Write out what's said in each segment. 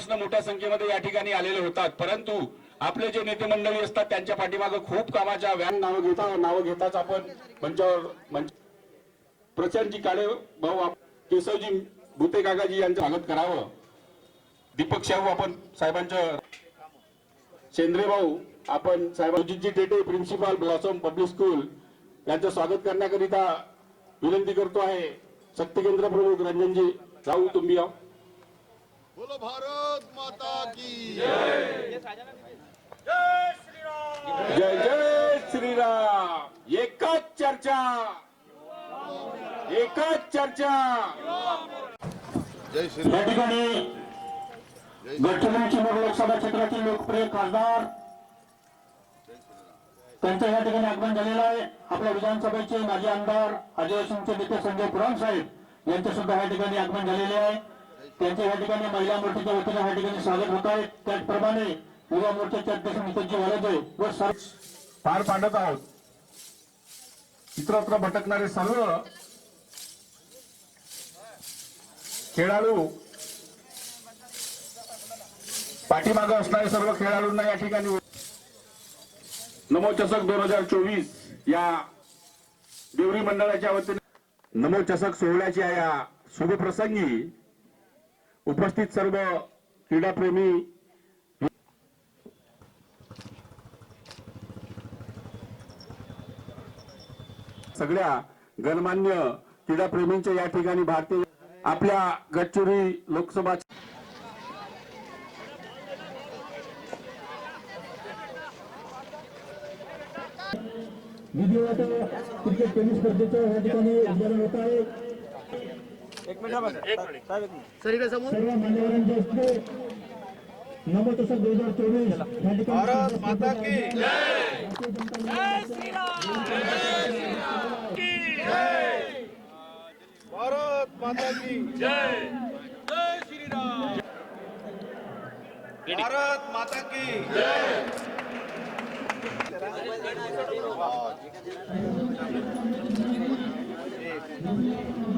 जिल्ह्यापासून मोठ्या संख्येमध्ये या ठिकाणी आलेले होतात. परंतु आपले जे नेते मंडळी असतात त्यांच्या पाठीमागे खूप कामाच्या व्यान नावं घेता नावं घेताच आपण मंचावर मंच प्रचंडजी काळे भाऊ केशवजी भूते काकाजी यांचं स्वागत करावं. दीपक शाहू आपण साहेबांच्या शेंद्रे भाऊ आपण साहेब Ajitji Tete principal Blossom public school यांचं स्वागत करण्याकरिता विनंती करतो आहे. शक्ती केंद्र प्रमुख रंजनजी राहू तुम्ही या. बोलो भारत माता की जय जय जय श्रीराम. एकच चर्चा. एकच चर्चा. जय श्री या ठिकाणी गडचिरोली चिमूर लोकसभा क्षेत्रातील लोकप्रिय खासदार त्यांचं या ठिकाणी आगमन झालेलं आहे. आपल्या विधानसभेचे माजी आमदार आदिवासींचे नेते संजय पुराण साहेब यांचे सुद्धा या ठिकाणी आगमन झालेले आहे. त्यांचे या ठिकाणी महिला मोर्चाच्या वतीने या ठिकाणी स्वागत होत आहे. त्याचप्रमाणे युवा मोर्चाचे अध्यक्ष नितीनजी वालदे व सर्व पार पाडत आहोत. इतरत्र भटकणारे सर्व खेळाडू पाठीमागे असणारे सर्व खेळाडूंना या ठिकाणी नमो चषक दोन हजार चोवीस या देवरी मंडळाच्या वतीने नमो चषक सोहळ्याच्या या शुभप्रसंगी उपस्थित सर्व क्रीडाप्रेमी सगळ्या गणमान्य क्रीडाप्रेमींच्या या ठिकाणी भारतीय आपल्या गडचिरोली लोकसभा विधिवत क्रिकेट टेनिस स्पर्धेचं या ठिकाणी उद्घाटन होत आहे. चोवीस या ठिकाणी भारत माता की भारत माता की जय. जय श्री राम भारत माता की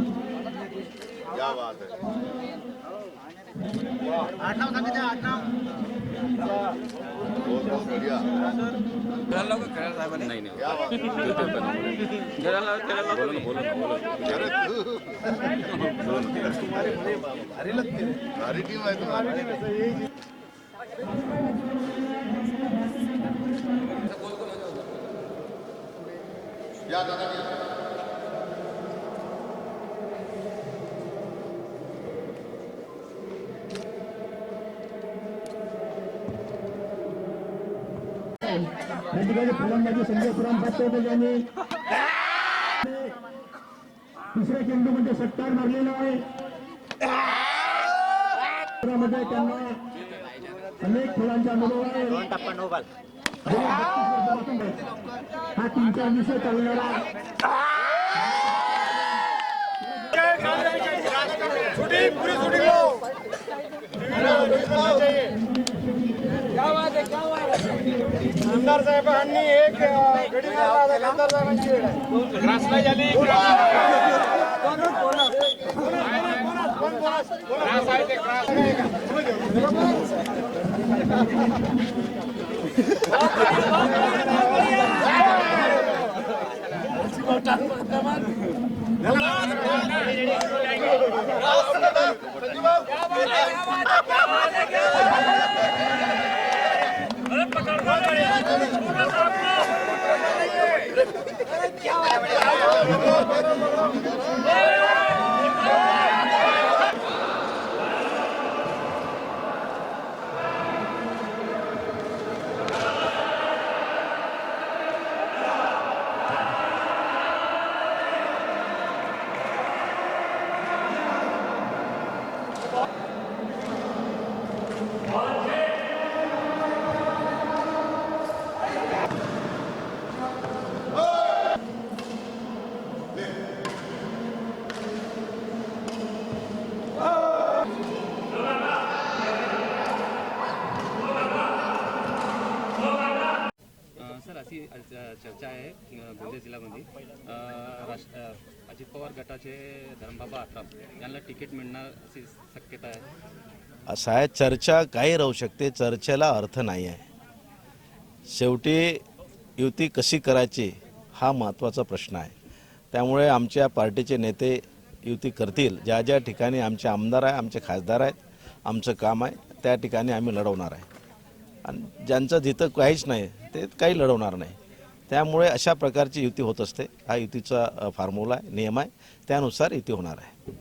क्या है। है। भारी टीम आहे तुम्हाला या दादा। या. ठिकाणी फलंदाजी संजय पुराण प्राप्त होते दुसऱ्या चेंडू म्हणजे सत्कार मारलेला आहे. त्यांना अनेक खेळांचा अनुभव आहे. गेल्या बत्तीस वर्षापासून हा तीन चार विषय चालणारा आमदार साहेबांनी एक गडी मारला होता आमदार साहेबांची वेळ आहे. चर्चा आहे गोंदिया जिल्ह्यामध्ये? राष्ट्र अजित पवार गटाचे धर्मबाबा आत्राम यांना तिकीट मिळण्याची शक्यता आहे. असं आहे चर्चा काही राहू शकते चर्चेला अर्थ नाही आहे. शेवटी युती कशी करायची हा महत्त्वाचा प्रश्न आहे. त्यामुळे आमच्या पार्टीचे नेते युती करतील. ज्या ज्या ठिकाणी आमचे आमदार आहे आमचे खासदार आहेत आमचं काम आहे त्या ठिकाणी आम्ही लढवणार आहे. आणि ज्यांचं जिथं काहीच नाही ते काही लढवणार नाही. त्यामुळे अशा प्रकारची युती होत असते. हा युतीचा फॉर्म्युला आहे नियम आहे. त्यानुसार युती होणार आहे.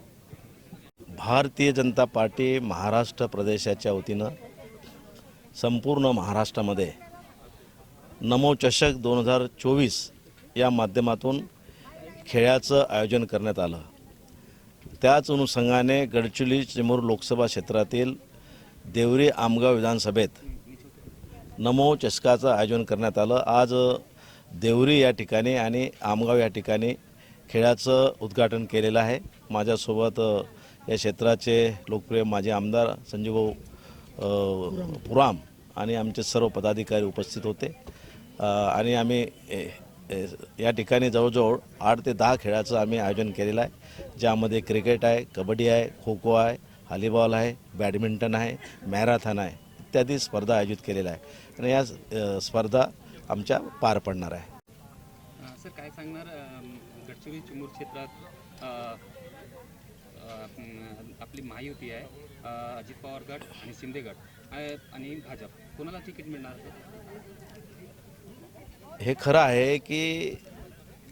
भारतीय जनता पार्टी महाराष्ट्र प्रदेशाच्या वतीनं संपूर्ण महाराष्ट्रामध्ये नमो चषक दोन हजार चोवीस या माध्यमातून खेळाचं आयोजन करण्यात आलं. त्याच अनुषंगाने गडचिरोली चिमूर लोकसभा क्षेत्रातील देवरी आमगाव विधानसभेत नमो चषकाचं आयोजन करण्यात आलं. आज देवरी या ठिकाणी आणि आमगाव या ठिकाणी खेळाचं उद्घाटन केलेलं आहे. माझ्यासोबत या क्षेत्राचे लोकप्रिय माझे आमदार संजीवभाऊ पुराम आणि आमचे सर्व पदाधिकारी उपस्थित होते. आणि आम्ही ए, या ठिकाणी जवळजवळ आठ ते दहा खेळाचं आम्ही आयोजन केलेलं आहे. ज्यामध्ये क्रिकेट आहे कबड्डी आहे खो खो आहे हॉलीबॉल आहे बॅडमिंटन आहे मॅरेथॉन आहे इत्यादी स्पर्धा आयोजित केलेल्या आहे आणि या स्पर्धा आमच्या पार पडणार आहे. सर काय सांगणार गडचिरोली चिमूर क्षेत्रात आपली महायुती आहे अजित पवार गट आणि शिंदे गट आणि भाजप. कोणाला तिकीट मिळणार हे खरं आहे की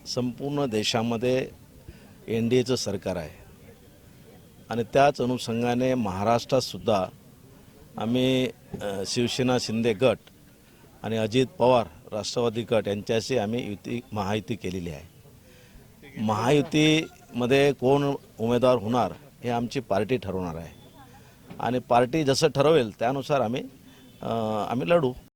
संपूर्ण देशामध्ये एन डी एचं सरकार आहे. आणि त्याच अनुषंगाने महाराष्ट्रातसुद्धा आम्ही शिवसेना शिंदे गट आणि अजित पवार राष्ट्रवादी गट यांच्याशी आम्ही युती महायुती केलेली आहे. महायुतीमध्ये कोण उमेदवार होणार हे आमची पार्टी ठरवणार आहे. आणि पार्टी जसं ठरवेल त्यानुसार आम्ही आम्ही लढू.